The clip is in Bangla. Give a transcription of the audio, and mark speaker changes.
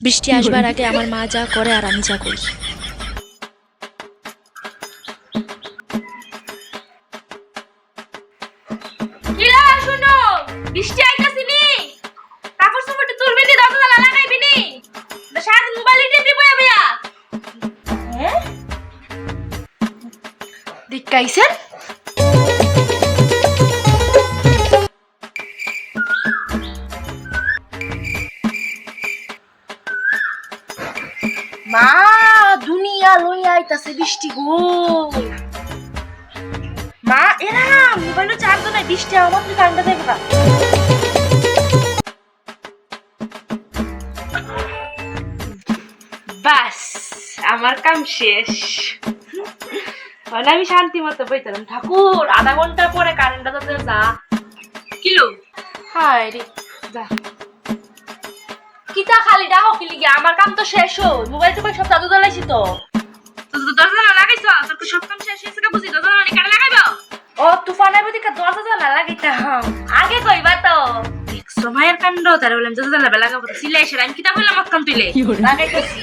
Speaker 1: বৃষ্টি আসবার আগে আমার মা যা করে আর আমি যা করি।
Speaker 2: কিলা শুনো বৃষ্টি আইতাছি নি কাপড় চোপড় তুলবি নি দরজা লাগাইবি নি সারাদিন মোবাইল টিপি বয়া বয়া হ্যাঁ মা দুনিয়া লই আইতাছে বৃষ্টি গো। মা এরা মোবাইলে চার্জ নাই বৃষ্টি আমার তুই কারেন্টটা দেবে না। বাস আমার কাম শেষ। তাহলে আমি শান্তি মতো বইতাম ঠাকুর আধা ঘণ্টা পরে কারেন্টটা তো যা। কিলো? হায় রে যা। কিতা খালি ডাকো কি লিগে? আমার কাম তো শেষ হই মোবাইল তো সব দাদু দলাইছি তো। দরজা না লাগাইছ? তোর তো সব কাম শেষ হয়েছে কা বুঝি? দরজা না কেন লাগাইবো? ও তুফান আইব দিকা দরজা জানা লাগাইতা আগে কইবা তো। সময়ের মায়ের কাণ্ড? তারে বললাম দরজা জানা লাগাবো তো সিলাই সেরা আমি কিতা বললাম কাম তুইলে? লাগাইতেছি।